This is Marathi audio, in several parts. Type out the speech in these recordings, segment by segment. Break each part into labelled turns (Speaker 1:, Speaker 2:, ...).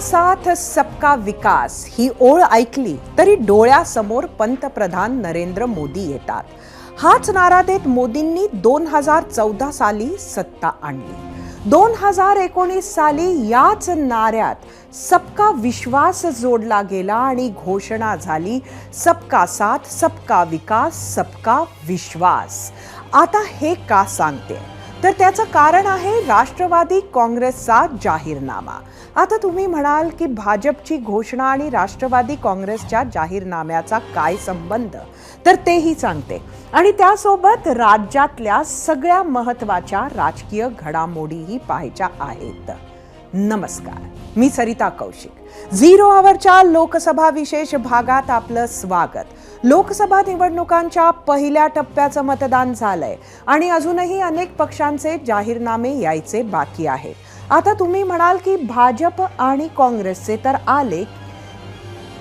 Speaker 1: साथ सबका विकास ही ओळ ऐकली तरी डोळ्यासमोर पंतप्रधान नरेंद्र मोदी येतात. हाच नारा देत मोदींनी दोन हजार चौदा साली सत्ता आणली. दोन हजार एकोणीस साली याच नाऱ्यात सबका विश्वास जोडला गेला आणि घोषणा झाली सबका साथ सबका विकास सबका विश्वास. आता हे का सांगते? तर त्याचं कारण आहे राष्ट्रवादी काँग्रेसचा जाहीरनामा. आता तुम्ही म्हणाल की भाजपची घोषणा आणि राष्ट्रवादी काँग्रेसच्या जाहीरनाम्याचा काय संबंध? तर तेही सांगते. आणि त्यासोबत राज्यातल्या सगळ्या महत्त्वाच्या राजकीय घडामोडीही पाहायच्या आहेत. नमस्कार. मी सरिता कौशिक. झिरो आवरच्या लोकसभा विशेष भागात आपलं स्वागत. लोकसभा निवडणुकांच्या पहिल्या टप्प्याचं मतदान झालंय. आणि अजूनही अनेक पक्षांचे जाहीरनामे यायचे बाकी आहेत. आता तुम्ही म्हणाल की भाजप आणि काँग्रेसचे तर आले.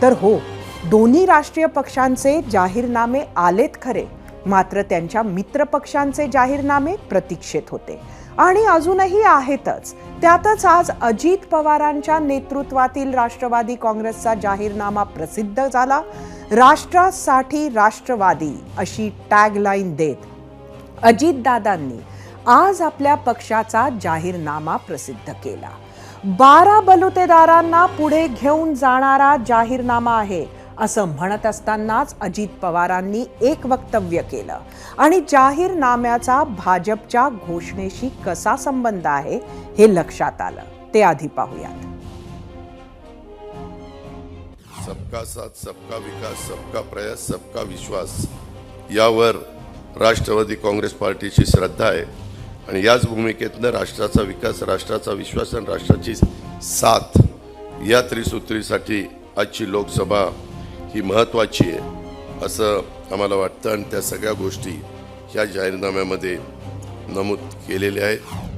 Speaker 1: तर हो दोन्ही राष्ट्रीय पक्षांचे जाहीरनामे आलेत खरे. मात्र त्यांच्या मित्रपक्षांचे जाहीरनामे प्रतीक्षेत होते. आणि अजूनही आहेतच. त्यातच आज अजित पवारांच्या नेतृत्वातील राष्ट्रवादी काँग्रेसचा जाहीरनामा प्रसिद्ध झाला. राष्ट्रासाठी राष्ट्रवादी अशी टॅगलाईन देत अजितदादांनी आज आपल्या पक्षाचा जाहीरनामा प्रसिद्ध केला. बारा बलुतेदारांना पुढे घेऊन जाणारा जाहीरनामा आहे असं म्हणत असतानाच अजित पवारांनी एक वक्तव्य केलं. आणि जाहीरनाम्याचा भाजपच्या घोषणेशी कसा संबंध आहे हे लक्षात आलं. ते आधी पाहूयात.
Speaker 2: सबका साथ सबका विकास सबका प्रयास सबका विश्वास यावर राष्ट्रवादी काँग्रेस पार्टीची श्रद्धा आहे. आणि याच भूमिकेतनं राष्ट्राचा विकास राष्ट्राचा विश्वास आणि राष्ट्राची साथ या त्रिसूत्रीसाठी आजची लोकसभा ही महत्त्वाची आहे असं आम्हाला वाटतं. आणि त्या सगळ्या गोष्टी ह्या जाहीरनाम्यामध्ये नमूद केलेल्या आहेत.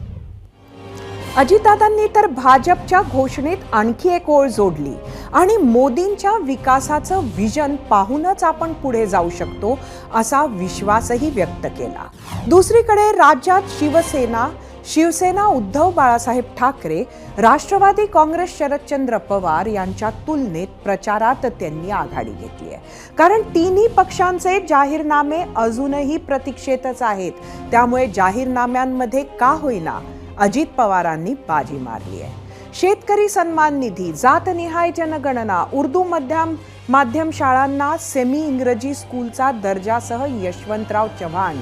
Speaker 1: अजितदादांनी तर भाजपच्या घोषणेत आणखी एक ओळ जोडली आणि मोदींच्या विकासाचं विजन पाहूनच आपण पुढे जाऊ शकतो असा विश्वासही व्यक्त केला. दुसरीकडे राज्यात शिवसेना शिवसेना उद्धव बाळासाहेब ठाकरे राष्ट्रवादी काँग्रेस शरदचंद्र पवार यांच्या तुलनेत प्रचारात त्यांनी आघाडी घेतली आहे. कारण तिन्ही पक्षांचे जाहीरनामे अजूनही प्रतीक्षेतच आहेत. त्यामुळे जाहीरनाम्यांमध्ये का होईना अजित पवारांनी बाजी मारली आहे. शेतकरी सन्मान निधी जातनिहाय जनगणना उर्दू मध्यम माध्यम शाळांना सेमी इंग्रजी स्कूलचा दर्जासह यशवंतराव चव्हाण.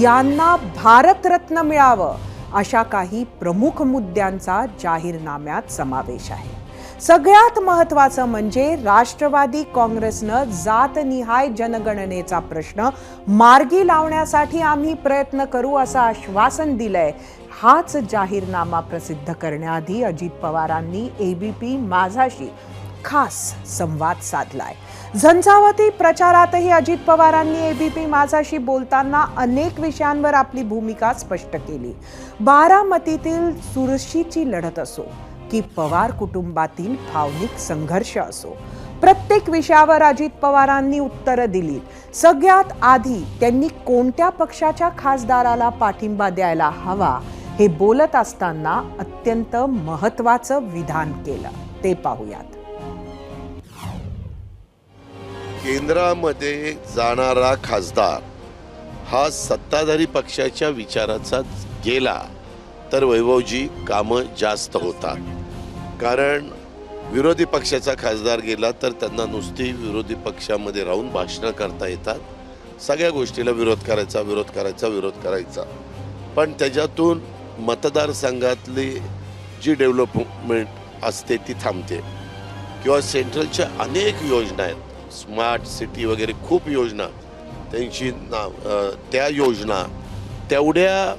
Speaker 1: यांना भारतरत्न मिळावं अशा काही प्रमुख मुद्द्यांचा जाहीरनाम्यात समावेश आहे. सगळ्यात महत्त्वाचं म्हणजे राष्ट्रवादी काँग्रेसनं जातनिहाय जनगणनेचा प्रश्न मार्गी लावण्यासाठी आम्ही प्रयत्न करू असं आश्वासन दिलंय हाच जाहीरनामा प्रसिद्ध करण्याआधी अजित पवारांनी एबीपी माझाशी खास संवाद साधलाय. झंझावती प्रचारातही अजित पवारांनी एबीपी माझाशी बोलताना अनेक विषयांवर आपली भूमिका स्पष्ट केली. बारामतीतील चुरशीची लढत असो की पवार कुटुंबातील भावनिक संघर्ष असो प्रत्येक विषयावर अजित पवारांनी उत्तरं दिली. सगळ्यात आधी त्यांनी कोणत्या पक्षाच्या खासदाराला पाठिंबा द्यायला हवा हे बोलत असताना अत्यंत महत्वाचं विधान केलं. ते पाहूयात.
Speaker 2: केंद्रामध्ये जाणारा खासदार हा सत्ताधारी पक्षाच्या विचाराचा गेला तर वैभवजी कामं जास्त होतात. कारण विरोधी पक्षाचा खासदार गेला तर त्यांना नुसती विरोधी पक्षामध्ये राहून भाषणं करता येतात. सगळ्या गोष्टीला विरोध करायचा विरोध करायचा विरोध करायचा. पण त्याच्यातून मतदारसंघातली जी डेव्हलपमेंट असते ती थांबते. किंवा सेंट्रलच्या अनेक योजना आहेत. स्मार्ट सिटी वगैरे खूप योजना. त्यांची ना त्या योजना तेवढ्या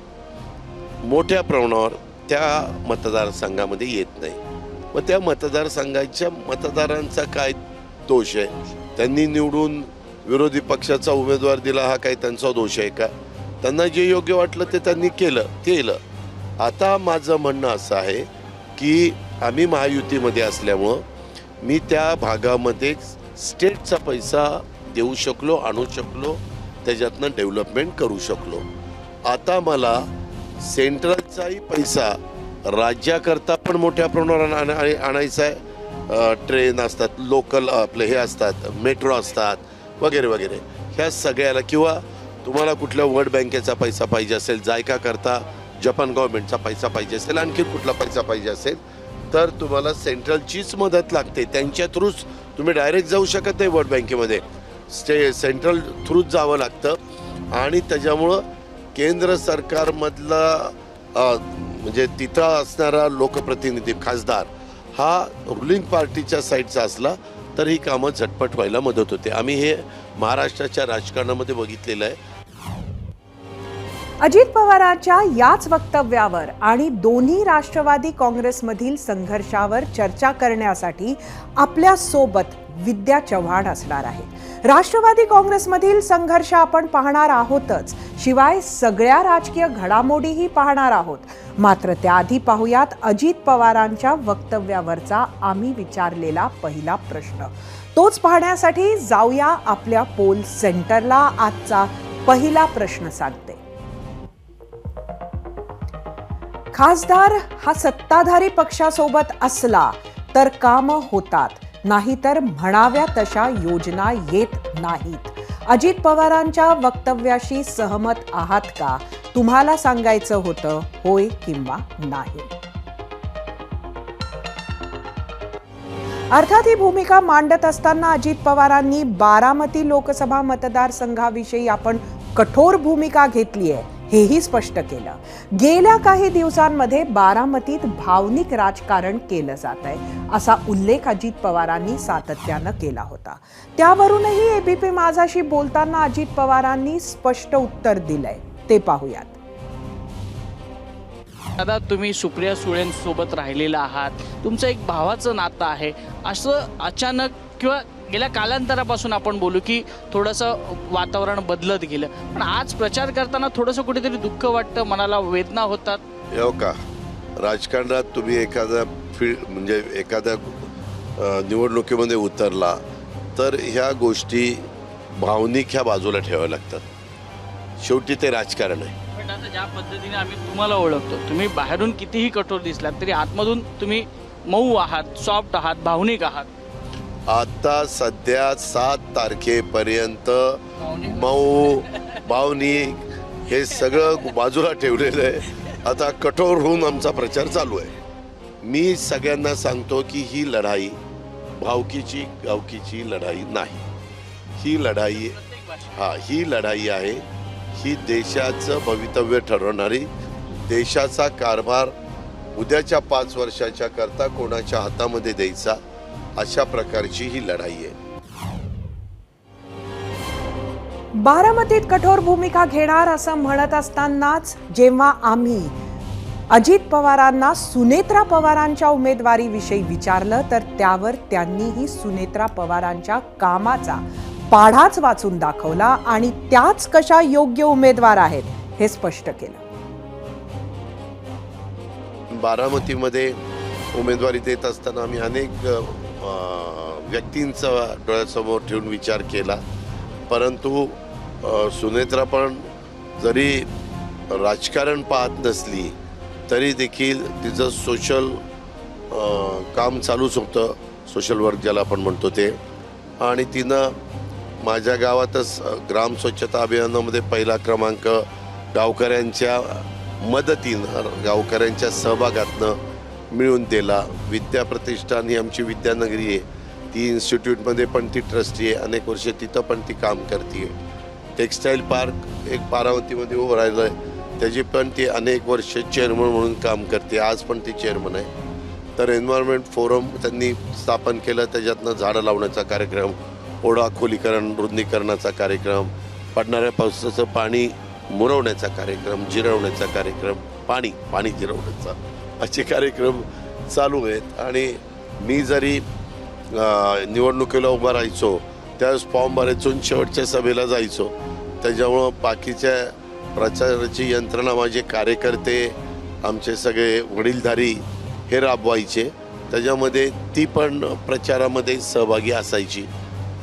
Speaker 2: मोठ्या प्रमाणावर त्या मतदारसंघामध्ये येत नाही. मग त्या मतदारसंघाच्या मतदारांचा काय दोष आहे? त्यांनी निवडून विरोधी पक्षाचा उमेदवार दिला हा काही त्यांचा दोष आहे का? त्यांना जे योग्य वाटलं ते त्यांनी केलं केलं. आता माझं म्हणणं असं आहे की आम्ही महायुतीमध्ये असल्यामुळं मी त्या भागामध्ये स्टेटचा पैसा देऊ शकलो आणू शकलो त्याच्यातनं डेव्हलपमेंट करू शकलो. आता मला सेंट्रलचाही पैसा राज्याकरता पण मोठ्या प्रमाणावर आण- आण- आहे. ट्रेन असतात लोकल आपले हे असतात मेट्रो असतात वगैरे वगैरे. ह्या सगळ्याला किंवा तुम्हाला कुठल्या वर्ल्ड बँकेचा पैसा पाहिजे असेल जायका करता जपान गव्हर्नमेंटचा पैसा पाहिजे असेल आणखी कुठला पैसा पाहिजे असेल तर तुम्हाला सेंट्रलचीच मदत लागते. त्यांच्या थ्रूच तुम्ही डायरेक्ट जाऊ शकत नाही वर्ल्ड बँकेमध्ये स्टे सेंट्रल थ्रूच जावं लागतं. आणि त्याच्यामुळं केंद्र सरकारमधला म्हणजे तिथं असणारा लोकप्रतिनिधी खासदार हा रुलिंग पार्टीच्या साईडचा असला तर ही कामं झटपट व्हायला मदत होते. आम्ही हे महाराष्ट्राच्या राजकारणामध्ये बघितलेलं आहे.
Speaker 1: अजित पवारांच्या याच वक्तव्यावर आणि दोन्ही राष्ट्रवादी काँग्रेसमधील संघर्षावर चर्चा करण्यासाठी आपल्यासोबत विद्या चव्हाण असणार आहे राष्ट्रवादी काँग्रेसमधील संघर्ष आपण पाहणार आहोतच. शिवाय सगळ्या राजकीय घडामोडीही पाहणार आहोत. मात्र त्याआधी पाहुयात अजित पवारांच्या वक्तव्यावरचा आम्ही विचारलेला पहिला प्रश्न. तोच पाहण्यासाठी जाऊया आपल्या पोल सेंटरला. आजचा पहिला प्रश्न सांगते. खासदार हा सत्ताधारी पक्षासोबत असला तर काम होतात नाहीतर म्हणाव्या तशा योजना येत नाहीत. अजित पवारांच्या वक्तव्याशी सहमत आहात का? तुम्हाला सांगायचं होतं होय किंवा नाही? अर्थात ही भूमिका मांडत असताना अजित पवारांनी बारामती लोकसभा मतदारसंघाविषयी आपण कठोर भूमिका घेतली आहे हेही स्पष्ट केलं. गेल्या काही दिवसांमध्ये बारामतीत भावनिक राजकारण केलं जात आहे असा उल्लेख अजित पवारांनी सातत्यानं केला होता. त्यावरूनही एबीपी माझाशी बोलताना अजित पवारांनी स्पष्ट उत्तर दिलंय. ते पाहूयात.
Speaker 3: दादा तुम्ही सुप्रिया सुळेंसोबत राहिलेला आहात. तुमचं एक भावाचं नातं आहे. असं अचानक किंवा गेल्या कालांतरापासून आपण बोलू की थोडंसं वातावरण बदलत गेलं. पण आज प्रचार करताना थोडंसं कुठेतरी दुःख वाटतं मनाला वेदना होतात?
Speaker 2: हो का? राजकारणात तुम्ही एखाद्या फील्ड म्हणजे एखाद्या निवडणुकीमध्ये उतरला तर ह्या गोष्टी भावनिक ह्या बाजूला ठेवाव्या लागतात. शेवटी ते राजकारण आहे.
Speaker 3: पण आता ज्या पद्धतीने आम्ही तुम्हाला ओळखतो तुम्ही बाहेरून कितीही कठोर दिसलात तरी आतमधून तुम्ही मऊ आहात सॉफ्ट आहात भावनिक आहात.
Speaker 2: आता सध्या सात तारखेपर्यंत मऊ भावनिक हे सगळं बाजूला ठेवलेलं आहे. आता कठोर होऊन आमचा प्रचार चालू आहे. मी सगळ्यांना सांगतो की ही लढाई भावकीची गावकीची लढाई नाही. ही लढाई. हा ही लढाई आहे. ही देशाचं भवितव्य ठरवणारी देशाचा कारभार उद्याच्या पाच वर्षाच्या करता कोणाच्या हातामध्ये द्यायचा? अशा प्रकारची ही लढाई आहे.
Speaker 1: बारामतीत कठोर भूमिका घेणार असं म्हणत असतानाच जेव्हा आम्ही अजित पवारांना सुनेत्रा पवारांच्या उमेदवारीविषयी विचारलं तर त्यावर त्यांनीही सुनेत्रा पवारांच्या कामाचा पाढाच वाचून दाखवला आणि त्याच कशा योग्य उमेदवार आहेत हे स्पष्ट केलं.
Speaker 2: बारामतीमध्ये उमेदवारी देत असताना आम्ही अनेक व्यक्तींचा डोळ्यासमोर ठेवून विचार केला. परंतु सुनेत्रा पण जरी राजकारण पाहत नसली तरी देखील तिचं सोशल काम चालूच होतं. सोशल वर्क ज्याला आपण म्हणतो ते. आणि तिनं माझ्या गावातच ग्राम स्वच्छता अभियानामध्ये पहिला क्रमांक गावकऱ्यांच्या मदतीनं गावकऱ्यांच्या सहभागातनं मिळून दिला. विद्या प्रतिष्ठान ही आमची विद्यानगरी आहे. ती इन्स्टिट्यूटमध्ये पण ती ट्रस्टी आहे. अनेक वर्ष तिथं पण ती काम करते टेक्स्टाईल पार्क एक बारामतीमध्ये उभं राहिलं आहे त्याची पण ती अनेक वर्ष चेअरमन म्हणून काम करते. आज पण ती चेअरमन आहे. तर एन्व्हायरमेंट फोरम त्यांनी स्थापन केलं. त्याच्यातनं झाडं लावण्याचा कार्यक्रम ओढा खोलीकरण रुंदीकरणाचा कार्यक्रम पडणाऱ्या पावसाचं पाणी मुरवण्याचा कार्यक्रम जिरवण्याचा कार्यक्रम पाणी पाणी जिरवण्याचा. असे कार्यक्रम चालू आहेत. आणि मी जरी निवडणुकीला उभा राहायचो त्यावेळेस फॉर्म भरायचो शेवटच्या सभेला जायचो त्याच्यामुळं बाकीच्या प्रचाराची यंत्रणा माझे कार्यकर्ते आमचे सगळे वडीलधारी हे राबवायचे. त्याच्यामध्ये ती पण प्रचारामध्ये सहभागी असायची.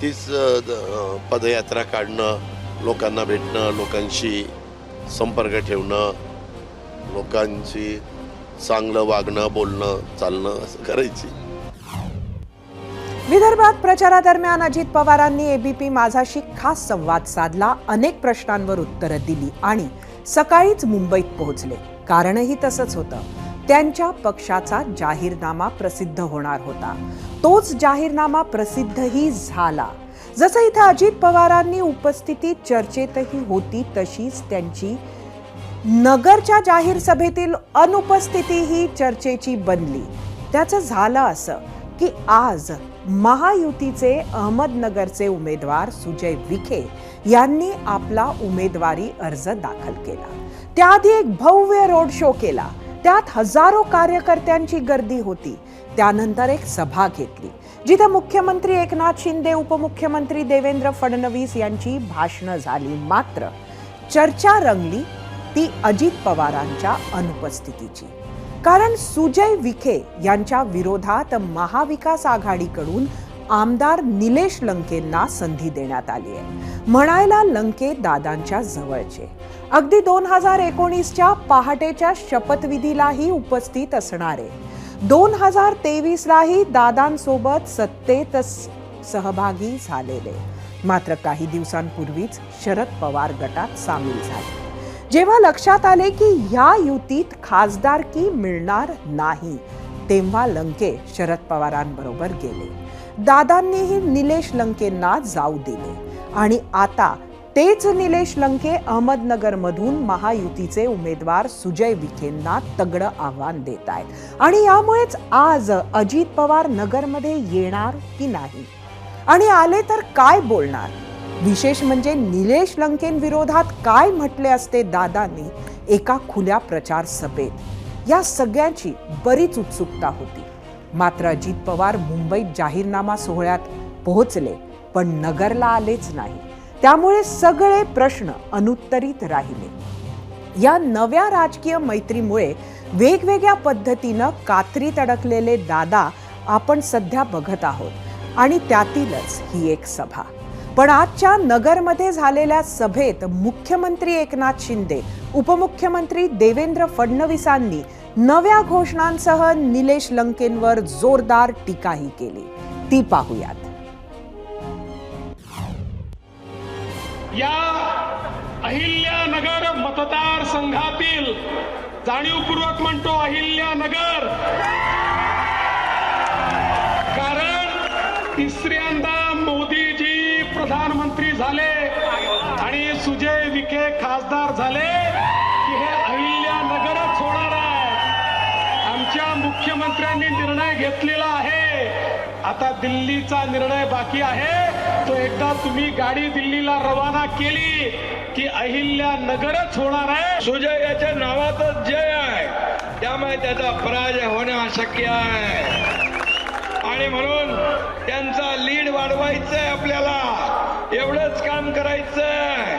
Speaker 2: तीच द- पदयात्रा काढणं लोकांना भेटणं लोकांशी संपर्क ठेवणं लोकांची चांगलं वागणं बोलणं चालणं असं करायची.
Speaker 1: विदर्भात प्रचारादरम्यान अजित पवारांनी एबीपी माझाशी खास संवाद साधला अनेक प्रश्नांवर उत्तरं दिली आणि सकाळीच मुंबईत पोहोचले. कारणही तसंच होतं. त्यांच्या पक्षाचा जाहीरनामा प्रसिद्ध होणार होता. तोच जाहीरनामा प्रसिद्धही झाला. जसं इथं अजित पवारांनी उपस्थिती चर्चेतही होती तशीच त्यांची नगरच्या जाहीर सभेतील अनुपस्थिती ही चर्चेची बनली. त्याचं झालं असं की आज महायुतीचे अहमदनगरचे उमेदवार सुजय विखे यांनी आपला उमेदवारी अर्ज दाखल केला. त्याआधी एक भव्य रोड शो केला. त्यात हजारो कार्यकर्त्यांची गर्दी होती. त्यानंतर एक सभा घेतली जिथे मुख्यमंत्री एकनाथ शिंदे उपमुख्यमंत्री देवेंद्र फडणवीस यांची भाषणं झाली मात्र चर्चा रंगली ती अजित पवारांच्या अनुपस्थितीची. कारण सुजय विखे यांच्या विरोधात महाविकास आघाडीकडून आमदार निलेश लंकेंना संधी देण्यात आली आहे. म्हणायला लंके दादांच्या जवळचे. अगदी दोन हजार एकोणीसच्या पहाटेच्या शपथविधीलाही उपस्थित असणारे. दोन हजार तेवीसलाही दादांसोबत सत्तेत सहभागी झालेले. मात्र काही दिवसांपूर्वीच शरद पवार गटात सामील झाले. जेव्हा लक्षात आले की या युतीत खासदारकी मिळणार नाही तेव्हा लंके शरद पवारांबरोबर गेले. दादांनीही निलेश लंकेंना जाऊ दिले. आणि आता तेच निलेश लंके अहमदनगरमधून महायुतीचे उमेदवार सुजय विखेंना तगडं आव्हान देत आहेत आणि यामुळेच आज अजित पवार नगरमध्ये येणार की नाही? आणि आले तर काय बोलणार? विशेष म्हणजे निलेश लंकेंविरोधात काय म्हटले असते दादांनी? एका खुल्या प्रचार सभेत. या सगळ्यांची बरीच उत्सुकता होती. मात्र अजित पवार मुंबईत जाहीरनामा सोहळ्यात पोहोचले पण नगरला आलेच नाही. त्यामुळे सगळे प्रश्न अनुत्तरित राहिले. या नव्या राजकीय मैत्रीमुळे वेगवेगळ्या पद्धतीनं कात्रीत अडकलेले दादा आपण सध्या बघत आहोत. आणि त्यातीलच ही एक सभा. पण आजच्या नगरमध्ये झालेल्या सभेत मुख्यमंत्री एकनाथ शिंदे उपमुख्यमंत्री देवेंद्र फडणवीसांनी नव्या घोषणांसह निलेश लंकेंवर जोरदार टीकाही केली. ती पाहूयात.
Speaker 4: या अहिल्यानगर मतदारसंघातील जाणीवपूर्वक म्हणतो अहिल्यानगर कारण तिसऱ्यांदा प्रधानमंत्री झाले आणि सुजय विखे खासदार झाले की हे अहिल्यानगरच होणार आहे. आमच्या मुख्यमंत्र्यांनी निर्णय घेतलेला आहे. आता दिल्लीचा निर्णय बाकी आहे. तो एकदा तुम्ही गाडी दिल्लीला रवाना केली की अहिल्या नगरच होणार आहे.
Speaker 5: सुजय याच्या नावातच जय आहे. त्यामुळे त्याचा पराजय होणं अशक्य आहे. आणि म्हणून त्यांचा लीड वाढवायचं आहे आपल्याला. एवढंच काम करायचं. आहे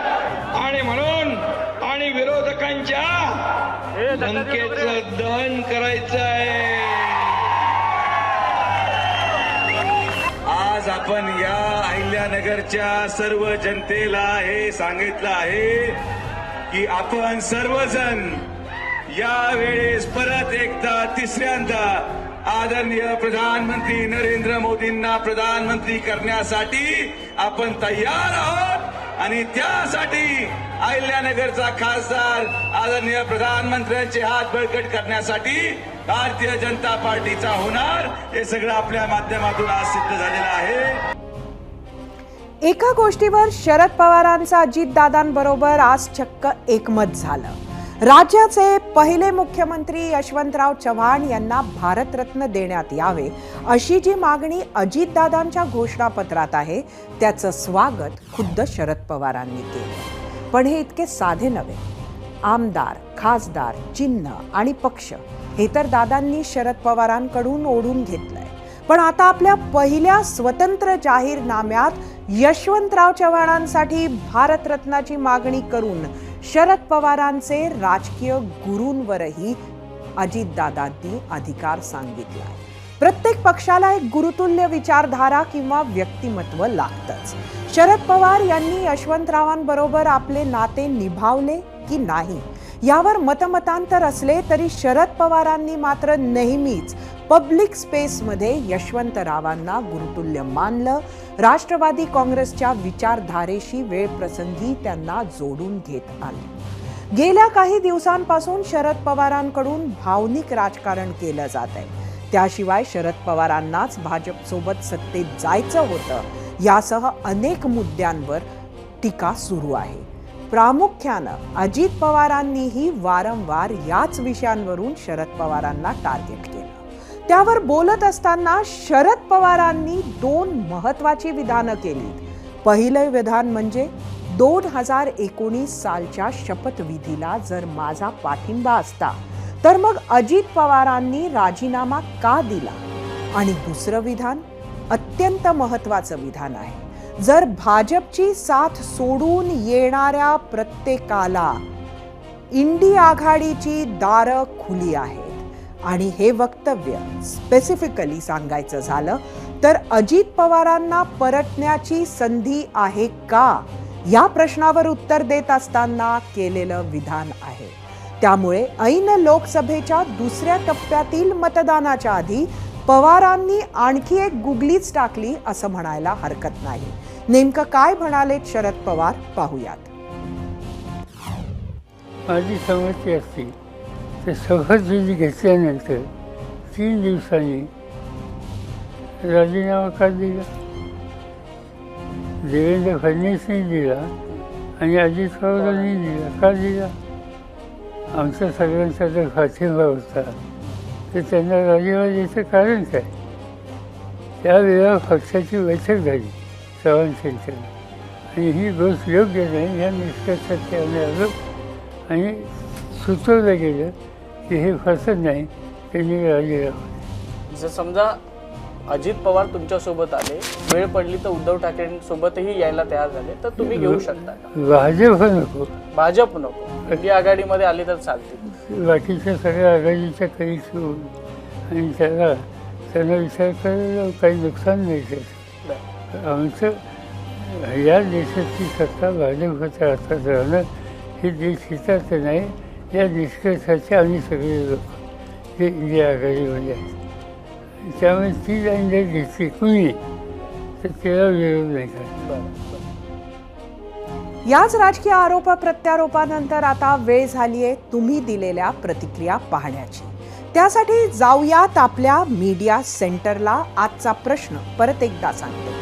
Speaker 5: आणि म्हणून आणि विरोधकांच्या लंकेचं दहन करायचं आहे
Speaker 6: आज आपण या अहिल्यानगरच्या सर्व जनतेला हे सांगितलं आहे की आपण सर्वजण या वेळेस परत एकदा तिसऱ्यांदा आदरणीय प्रधानमंत्री नरेंद्र मोदींना प्रधानमंत्री करण्यासाठी आपण तयार आहोत. आणि त्यासाठी अहिल्यानगरचा खासदार आदरणीय प्रधानमंत्र्यांचे हात बळकट करण्यासाठी भारतीय जनता पार्टीचा होणार हे सगळं आपल्या माध्यमातून आज सिद्ध झालेलं आहे.
Speaker 1: एका गोष्टीवर शरद पवारांचा अजितदादांबरोबर आज चक्क एकमत झालं. राज्याचे पहिले मुख्यमंत्री यशवंतराव चव्हाण यांना भारतरत्न देण्यात यावे अशी जी मागणी अजितदादांच्या घोषणापत्रात आहे त्याचं स्वागत खुद्द शरद पवारांनी केलं. पण हे इतके साधे नव्हे. आमदार खासदार चिन्ह आणि पक्ष हे तर दादांनी शरद पवारांकडून ओढून घेतलंय. पण आता आपल्या पहिल्या स्वतंत्र जाहीरनाम्यात यशवंतराव चव्हाणांसाठी भारतरत्नाची मागणी करून शरद पवारांचे राजकीय गुरूंवरही अजितदादांनी अधिकार सांगितलाय. प्रत्येक पक्षाला एक गुरुतुल्य विचारधारा किंवा व्यक्तिमत्व लागतंच. शरद पवार यांनी यशवंतरावांबरोबर आपले नाते निभावले की नाही? यावर मतमतांतर असले तरी शरद पवारांनी मात्र नेहमीच पब्लिक स्पेसमध्ये यशवंतरावांना गुरुतुल्य मानलं. राष्ट्रवादी काँग्रेसच्या विचारधारेशी वेळप्रसंगी त्यांना जोडून घेत आले. गेल्या काही दिवसांपासून शरद पवारांकडून भावनिक राजकारण केलं जात आहे. त्याशिवाय शरद पवारांनाच भाजपसोबत सत्तेत जायचं होतं. यासह अनेक मुद्द्यांवर टीका सुरू आहे. प्रामुख्यानं अजित पवारांनीही वारंवार याच विषयांवरून शरद पवारांना टार्गेट केलं. त्यावर बोलत असताना शरद पवारांनी दोन महत्वाची विधानं केली पहिलं विधान म्हणजे दोन हजार एकोणीस सालच्या शपथविधीला जर माझा पाठिंबा असता तर मग अजित पवारांनी राजीनामा का दिला? आणि दुसरं विधान अत्यंत महत्वाचं विधान आहे. जर भाजपची साथ सोडून येणाऱ्या प्रत्येकाला इंडी आघाडीची दारं खुली आहेत आणि हे वक्तव्य स्पेसिफिकली सांगायचं झालं तर अजित पवारांना परतण्याची संधी आहे का? या प्रश्नावर उत्तर देत असताना केलेलं विधान आहे. त्यामुळे ऐन लोकसभेच्या दुसऱ्या टप्प्यातील मतदानाच्या आधी पवारांनी आणखी एक गुगलीच टाकली असं म्हणायला हरकत नाही. नेमकं काय म्हणाले शरद पवार? पाहूयात.
Speaker 7: माझी समस्या असते. तर शपथविधी घेतल्यानंतर तीन दिवसांनी राजीनामा का दिला? देवेंद्र फडणवीसनी दिला आणि अजित पवारांनी दिला. का दिला? आमचा सगळ्यांचा जर पाठिंबा होता. तर त्यांना राजीनामा द्यायचं कारण काय? त्यावेळेला पक्षाची बैठक झाली चव्हाण सेंटर आणि ही गोष्ट योग्य नाही या निष्कर्षात आम्ही आलो. आणि सुचवलं गेलं की हे फसत नाही त्यांनी राजीनामा
Speaker 3: जर समजा अजित पवार तुमच्यासोबत आले वेळ पडली तर उद्धव ठाकरेंसोबतही यायला तयार झाले तर तुम्ही घेऊ शकता का?
Speaker 7: भाजप नको.
Speaker 3: भाजप नको. इंडिया आघाडीमध्ये आले तर चालतील.
Speaker 7: बाकीच्या सगळ्या आघाडीच्या काही सोडून आणि त्याला त्यांना विचार करायला काही नुकसान नाही त्याचं आमचं या देशाची सत्ता भाजपच्या हातात राहणं हे देश हिताचं नाही. या निष्कर्षाचे आम्ही सगळे लोक हे इंडिया आघाडीमध्ये आहेत त्यामुळे ती लाईन जर घेतली कुणी तर त्याला विरोध नाही करत
Speaker 1: याच राजकीय आरोप प्रत्यारोपानंतर आता वेळ झाली आहे तुम्ही दिलेल्या प्रतिक्रिया पाहण्याची. त्यासाठी जाऊयात आपल्या मीडिया सेंटरला आजचा प्रश्न परत एकदा सांगतो.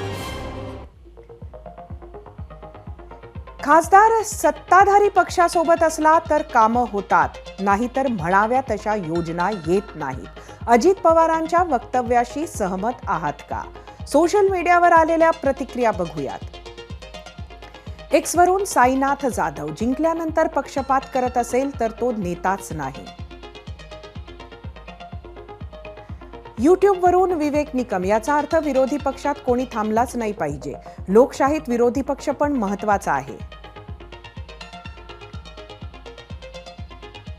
Speaker 1: खासदार सत्ताधारी पक्षासोबत असला तर कामं होतात. नाहीतर म्हणाव्या तशा योजना येत नाहीत. अजित पवारांच्या वक्तव्याशी सहमत आहात का? सोशल मीडियावर आलेल्या प्रतिक्रिया बघूयात. एक्सवरून साईनाथ जाधव जिंकल्यानंतर पक्षपात करत असेल तर तो नेताच नाही. युट्यूबवरून विवेक निकम याचा अर्थ विरोधी पक्षात कोणी थांबलाच नाही पाहिजे. लोकशाहीत विरोधी पक्ष पण महत्त्वाचा आहे.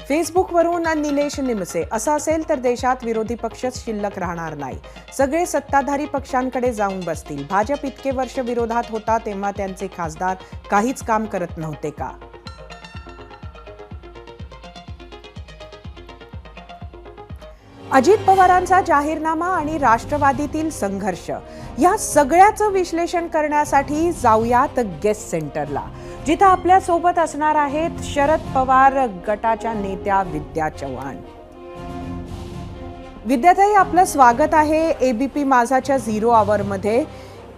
Speaker 1: फेसबुकवरून निलेश निमसे. असं असेल तर देशात विरोधी पक्षच शिल्लक राहणार नाही. सगळे सत्ताधारी पक्षांकडे जाऊन बसतील. भाजप इतके वर्ष विरोधात होता तेव्हा त्यांचे खासदार काहीच काम करत नव्हते का? अजित पवारांचा जाहीरनामा आणि राष्ट्रवादीतील संघर्ष. या सगळ्याचं विश्लेषण करण्यासाठी जाऊयात गेस्ट सेंटरला. जिथं आपल्यासोबत असणार आहेत शरद पवार गटाच्या नेत्या विद्या चव्हाण. विद्याताई आपलं स्वागत आहे एबीपी माझाच्या झिरो आवरमध्ये.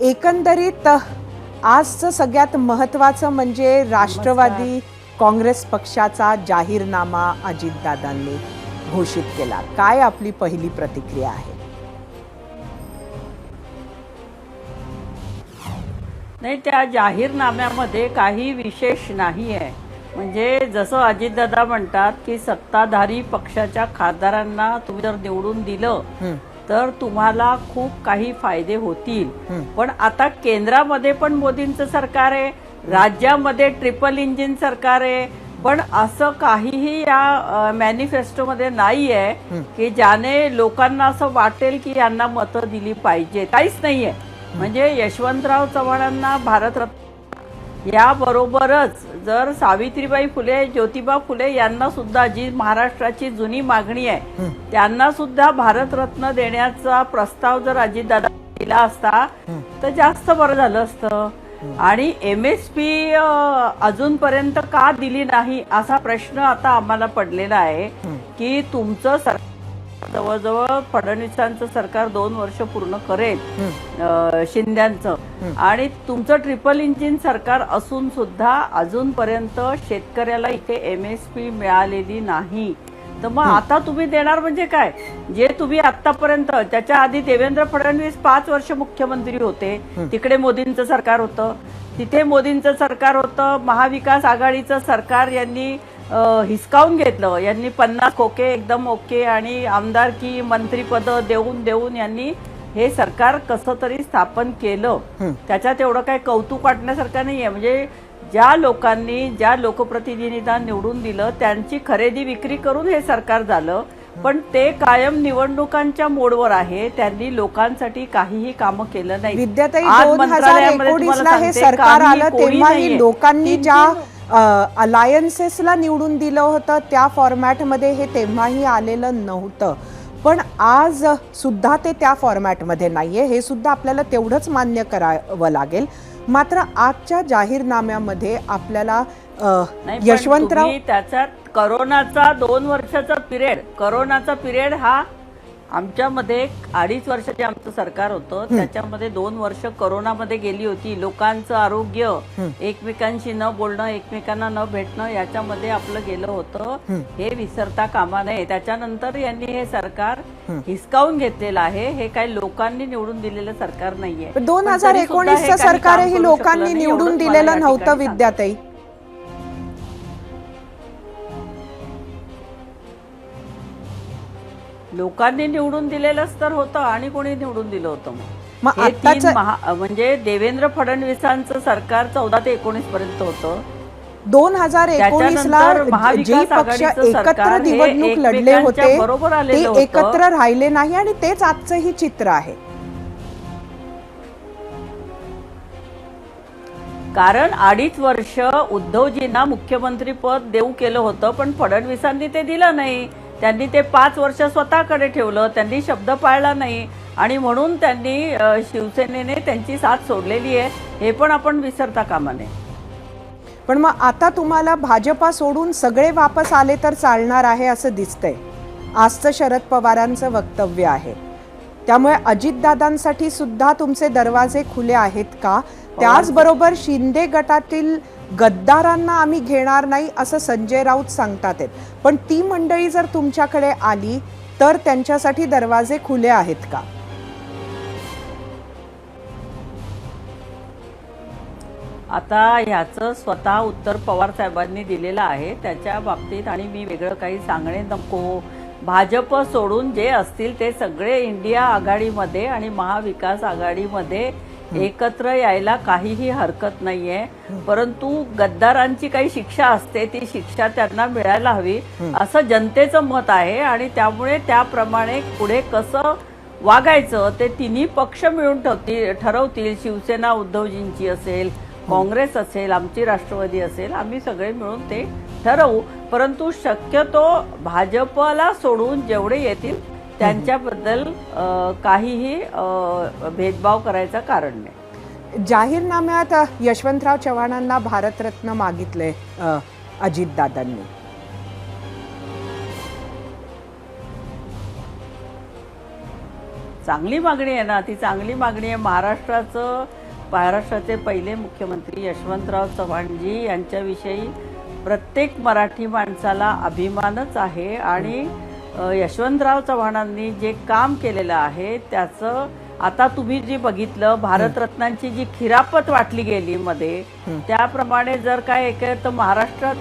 Speaker 1: एकंदरीत आजचं सगळ्यात महत्त्वाचं म्हणजे राष्ट्रवादी काँग्रेस पक्षाचा जाहीरनामा अजितदादांनी घोषित केला. काय आपली पहिली प्रतिक्रिया आहे?
Speaker 8: नाही त्या जाहीरनाम्यामध्ये काही विशेष नाही आहे म्हणजे जसं अजितदादा म्हणतात की सत्ताधारी पक्षाच्या खासदारांना तुम्ही जर निवडून दिलं तर तुम्हाला खूप काही फायदे होतील. पण आता केंद्रामध्ये पण मोदींचं सरकार आहे राज्यामध्ये ट्रिपल इंजिन सरकार आहे पण असं काहीही या मॅनिफेस्टोमध्ये नाही आहे की ज्याने लोकांना असं वाटेल की यांना मतं दिली पाहिजे काहीच नाहीये. म्हणजे यशवंतराव चव्हाणांना भारतरत्न. याबरोबरच जर सावित्रीबाई फुले ज्योतिबा फुले यांना सुद्धा जी महाराष्ट्राची जुनी मागणी आहे त्यांना सुद्धा भारतरत्न देण्याचा प्रस्ताव जर अजितदादा दिला असता तर जास्त बरं झालं असतं. आणि एम एस पी अजूनपर्यंत का दिली नाही असा प्रश्न आता आम्हाला पडलेला आहे की तुमचं सर जवळजवळ फडणवीसांचं सरकार दोन वर्ष पूर्ण करेल शिंद्यांचं. आणि तुमचं ट्रिपल इंजिन सरकार असून सुद्धा अजूनपर्यंत शेतकऱ्याला इथे एम एस पी मिळालेली नाही. तर मग आता तुम्ही देणार म्हणजे काय? जे तुम्ही आतापर्यंत त्याच्या आधी देवेंद्र फडणवीस पाच वर्ष मुख्यमंत्री होते तिकडे मोदींचं सरकार होतं. तिथे मोदींचं सरकार होतं महाविकास आघाडीचं सरकार यांनी हिसकावून घेतलं. यांनी पन्नास खोके एकदम ओके आणि आमदारकी मंत्रीपद देऊन देऊन यांनी हे सरकार कसं तरी स्थापन केलं. त्याच्यात एवढं काही कौतुक वाटण्यासारखं नाहीये. म्हणजे ज्या लोकांनी ज्या लोकप्रतिनिधींना निवडून दिलं त्यांची खरेदी विक्री करून हे सरकार झालं. पण ते कायम निवडणुकांच्या मोडवर आहे. त्यांनी लोकांसाठी काहीही कामं केलं नाही.
Speaker 1: विद्याताई. लोकांनी ज्या अलायन्सेसला निवडून दिलं होतं. त्या फॉर्मॅटमध्ये हे तेव्हाही आलेलं नव्हतं. पण आज सुद्धा ते त्या फॉर्मॅटमध्ये नाहीये. हे सुद्धा आपल्याला तेवढंच मान्य करावं लागेल. मात्र आजच्या जाहीरनाम्यामध्ये आपल्याला
Speaker 8: नाही,
Speaker 1: यशवंतराव
Speaker 8: त्याच्यात करोनाचा दोन वर्षाचा पिरियड करोनाचा पिरियड हा आमच्यामध्ये अडीच वर्षाचे आमचं सरकार होतं. त्याच्यामध्ये दोन वर्ष करोनामध्ये गेली होती. लोकांचं आरोग्य एकमेकांशी न बोलणं एकमेकांना न भेटणं याच्यामध्ये आपलं गेलं होतं. हे विसरता कामा नये. त्याच्यानंतर यांनी हे सरकार हिसकावून घेतलेलं आहे. हे काही लोकांनी निवडून दिलेलं सरकार नाहीये.
Speaker 1: दोन हजार एकोणीसचं सरकार ही लोकांनी निवडून दिलेलं नव्हतं. विद्याताई.
Speaker 8: लोकांनी निवडून दिलेलंच तर होतं आणि कोणी निवडून दिलं होतं मग? हे तीन महा म्हणजे देवेंद्र फडणवीसांचं सरकार चौदा ते एकोणीस पर्यंत होतं.
Speaker 1: दोन हजार एकोणीस ला
Speaker 8: त्याच्यानंतर
Speaker 1: जी पक्ष
Speaker 8: आघाडीचं
Speaker 1: एकत्र
Speaker 8: सरकार हे
Speaker 1: निवडणूक लढले
Speaker 8: एकमेकांच्या
Speaker 1: होते
Speaker 8: बरोबर
Speaker 1: ते
Speaker 8: आलेलं होतं.
Speaker 1: एकत्र राहिले नाही आणि तेच आजचंही चित्र आहे.
Speaker 8: कारण अडीच वर्ष उद्धवजींना मुख्यमंत्री पद देऊ केलं होतं पण फडणवीसांनी ते दिलं नाही. त्यांनी ते पाच वर्ष स्वतःकडे ठेवलं त्यांनी शब्द पाळला नाही आणि म्हणून त्यांनी शिवसेनेने त्यांची साथ सोडलेली आहे हे पण आपण विसरता कामा नये.
Speaker 1: पण मग आता तुम्हाला भाजपा सोडून सगळे वापस आले तर चालणार आहे असं दिसतंय. आजचं शरद पवारांचं वक्तव्य आहे. त्यामुळे अजितदादांसाठी सुद्धा तुमचे दरवाजे खुले आहेत का? त्याचबरोबर शिंदे गटातील गद्दारांना आम्ही घेणार नाही असं संजय राऊत सांगतात आहेत. पण ती मंडळी जर तुमच्याकडे आली तर त्यांच्यासाठी दरवाजे खुले आहेत का?
Speaker 8: आता ह्याचं स्वतः उत्तर पवार साहेबांनी दिलेलं आहे. त्याच्या बाबतीत आणि मी वेगळं काही सांगणे नको. भाजप सोडून जे असतील ते सगळे इंडिया आघाडीमध्ये आणि महाविकास आघाडीमध्ये एकत्र यायला काहीही हरकत नाहीये. परंतु गद्दारांची काही शिक्षा असते ती शिक्षा त्यांना मिळायला हवी असं जनतेचं मत आहे आणि त्यामुळे त्याप्रमाणे पुढे कसं वागायचं ते तिन्ही पक्ष मिळून ठरवतील ठरवतील. शिवसेना उद्धवजींची असेल काँग्रेस असेल आमची राष्ट्रवादी असेल आम्ही सगळे मिळून ते ठरवू. परंतु शक्यतो भाजपला सोडून जेवढे येतील त्यांच्याबद्दल काहीही भेदभाव करायचं कारण नाही.
Speaker 1: जाहीरनाम्यात यशवंतराव चव्हाणांना भारतरत्न मागितले अजितदादांनी.
Speaker 8: चांगली मागणी आहे ना ती चांगली मागणी आहे. महाराष्ट्राचं महाराष्ट्राचे पहिले मुख्यमंत्री यशवंतराव चव्हाणजी यांच्याविषयी प्रत्येक मराठी माणसाला अभिमानच आहे आणि यशवंतराव चव्हाणांनी जे काम केलेलं आहे त्याचं आता तुम्ही जे बघितलं भारतरत्नांची जी खिरापत वाटली गेली मध्ये त्याप्रमाणे जर काय एक तर महाराष्ट्रात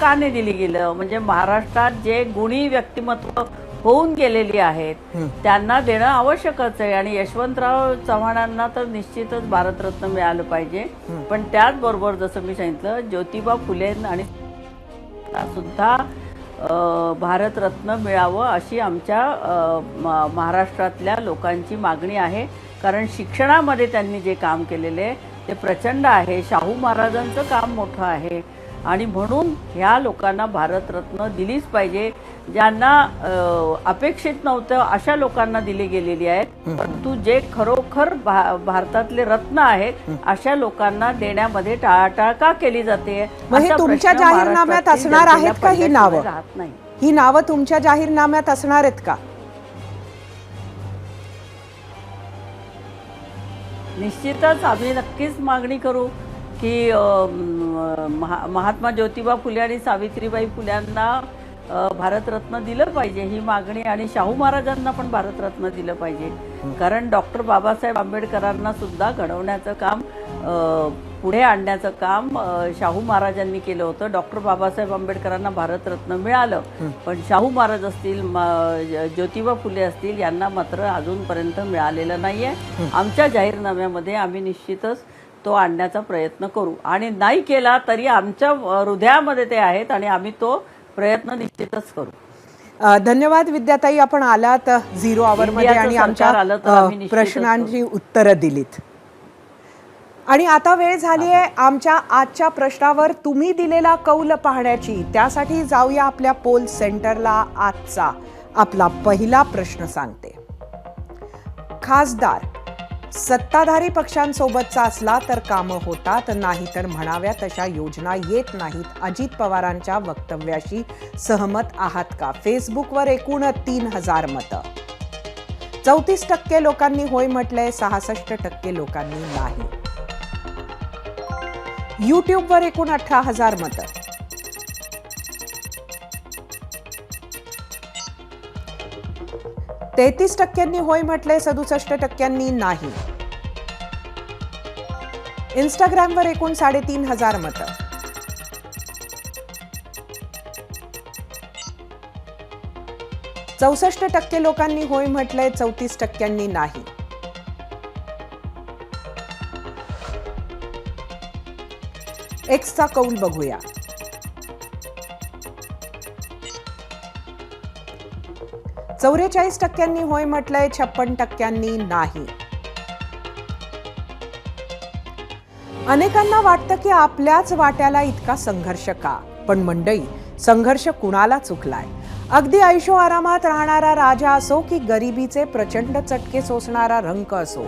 Speaker 8: का नाही दिली गेलं? म्हणजे महाराष्ट्रात जे गुणी व्यक्तिमत्व होऊन गेलेली आहेत त्यांना देणं आवश्यकच आहे. आणि यशवंतराव चव्हाणांना तर निश्चितच भारतरत्न मिळालं पाहिजे. पण त्याचबरोबर जसं मी सांगितलं ज्योतिबा फुले आणि सुद्धा भारतरत्न मिळावं अशी आमच्या म- महाराष्ट्रातल्या लोकांची मागणी आहे. कारण शिक्षणामध्ये त्यांनी जे काम केलेले आहे ते प्रचंड आहे. शाहू महाराजांचं काम मोठं आहे. आणि म्हणून ह्या लोकांना भारतरत्न दिलीच पाहिजे ज्यांना अपेक्षित नव्हतं अशा लोकांना दिली गेलेली आहेत परंतु जे खरोखर भा भारतातले रत्न आहेत अशा लोकांना देण्यामध्ये टाळाटाळ का केली जाते?
Speaker 1: हे तुमच्या जाहीरनाम्यात असणार आहेत का ही नावं?
Speaker 8: राहत नाही.
Speaker 1: ही नावं तुमच्या जाहीरनाम्यात असणार आहेत का?
Speaker 8: निश्चितच आम्ही नक्कीच मागणी करू. की महा महात्मा ज्योतिबा फुले आणि सावित्रीबाई फुल्यांना भारतरत्न दिलं पाहिजे. ही मागणी आणि शाहू महाराजांना पण भारतरत्न दिलं पाहिजे. कारण डॉक्टर बाबासाहेब आंबेडकरांना सुद्धा घडवण्याचं काम पुढे आणण्याचं काम शाहू महाराजांनी केलं होतं. डॉक्टर बाबासाहेब आंबेडकरांना भारतरत्न मिळालं. पण शाहू महाराज असतील म- ज्योतिबा फुले असतील यांना मात्र अजूनपर्यंत मिळालेलं नाहीये. आमच्या जाहीरनाम्यामध्ये आम्ही निश्चितच तो आणण्याचा प्रयत्न करू. आणि नाही केला तरी आमच्या हृदयामध्ये ते आहेत आणि आम्ही तो प्रयत्न निश्चितच करू.
Speaker 1: धन्यवाद विद्याताई. आपण आलात झिरो आवर मध्ये आणि आमच्या प्रश्नांची उत्तरं दिलीत. आणि आता वेळ झाली आहे आमच्या आजच्या प्रश्नावर तुम्ही दिलेला कौल पाहण्याची. त्यासाठी जाऊया आपल्या पोल सेंटरला आजचा आपला पहिला प्रश्न सांगते. खासदार सत्ताधारी पक्षांसोबतचा असला तर कामं होतात नाही तर म्हणाव्या तशा योजना येत नाहीत. अजित पवारांच्या वक्तव्याशी सहमत आहात का? फेसबुकवर एकूण तीन हजार मतं. चौतीस टक्के लोकांनी होय म्हटलंय सहासष्ट टक्के लोकांनी नाही. युट्यूबवर एकूण अठरा हजार मतं. तेहतीस टक्क्यांनी होय म्हटलंय सदुसष्ट टक्क्यांनी नाही. इंस्टाग्रामवर एकूण साडेतीन हजार मतं. चौसष्ट टक्के लोकांनी होय म्हटलंय चौतीस टक्क्यांनी नाही. एक्सचा कौल बघूया. चौवेचाळीस टक्क्यांनी होय म्हटलंय छप्पन टक्क्यांनी नाही. अनेकांना वाटतं की आपल्याच वाट्याला इतका संघर्ष का? पण मंडई संघर्ष कुणाला चुकलाय? अगदी ऐशो आरामात राहणारा राजा असो की गरिबीचे प्रचंड चटके सोसणारा रंक असो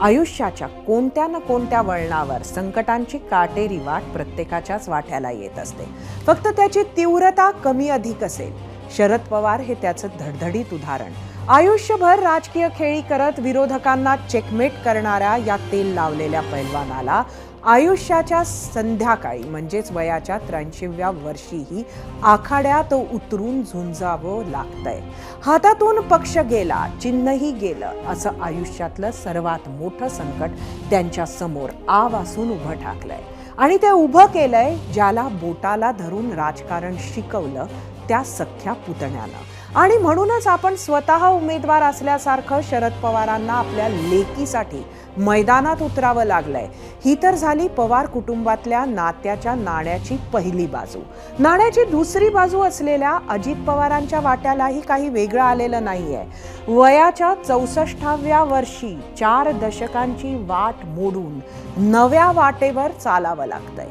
Speaker 1: आयुष्याच्या कोणत्या ना कोणत्या वळणावर संकटांची काटेरी वाट प्रत्येकाच्याच वाट्याला येत असते. फक्त त्याची तीव्रता कमी अधिक असेल. शरद पवार हे त्याचं धडधडीत उदाहरण. आयुष्यभर राजकीय खेळी करत विरोधकांना चेकमेट करणाऱ्या या तेल लावलेल्या पैलवानाला आयुष्याच्या संध्याकाळी म्हणजेच वयाच्या त्र्याऐंशीव्या वर्षीही आखाड्यात उतरून झुंजावं लागतंय. हातातून पक्ष गेला चिन्हही गेलं असं आयुष्यातलं सर्वात मोठं संकट त्यांच्यासमोर आव असून उभं ठाकलंय. आणि ते उभं केलंय ज्याला बोटाला धरून राजकारण शिकवलं त्या सख्या पुतण्यानं. आणि म्हणूनच आपण स्वतः उमेदवार असल्यासारखं शरद पवारांना आपल्या लेकीसाठी मैदानात उतरावं लागलंय. ही तर झाली पवार कुटुंबातल्या नात्याच्या नाण्याची पहिली बाजू. नाण्याची दुसरी बाजू असलेल्या अजित पवारांच्या वाट्यालाही काही वेगळं आलेलं नाहीये. वयाच्या चौसष्टाव्या वर्षी चार दशकांची वाट मोडून नव्या वाटेवर चालावं लागतंय.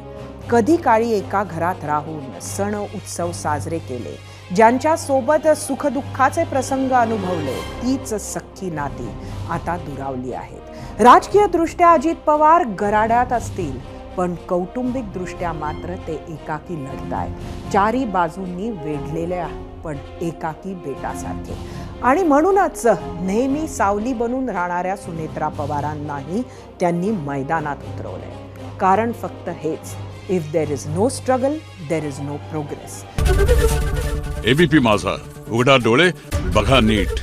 Speaker 1: कधी काळी एका घरात राहून सण उत्सव साजरे केले ज्यांच्या सोबत सुखदुःखाचे प्रसंग अनुभवले तीच सख्खी नाती आता दुरावली आहेत. राजकीय दृष्ट्या अजित पवार गराड्यात असतील पण कौटुंबिक दृष्ट्या मात्र ते एकाकी लढतायत. चारी बाजूंनी वेढलेले पण एकाकी बेटासारखे. आणि म्हणूनच नेहमी सावली बनून राहणाऱ्या सुनेत्रा पवारांनाही त्यांनी मैदानात उतरवलंय. कारण फक्त हेच if there is no struggle there is no progress
Speaker 9: ABP Majha उघडा डोळे बघा नीट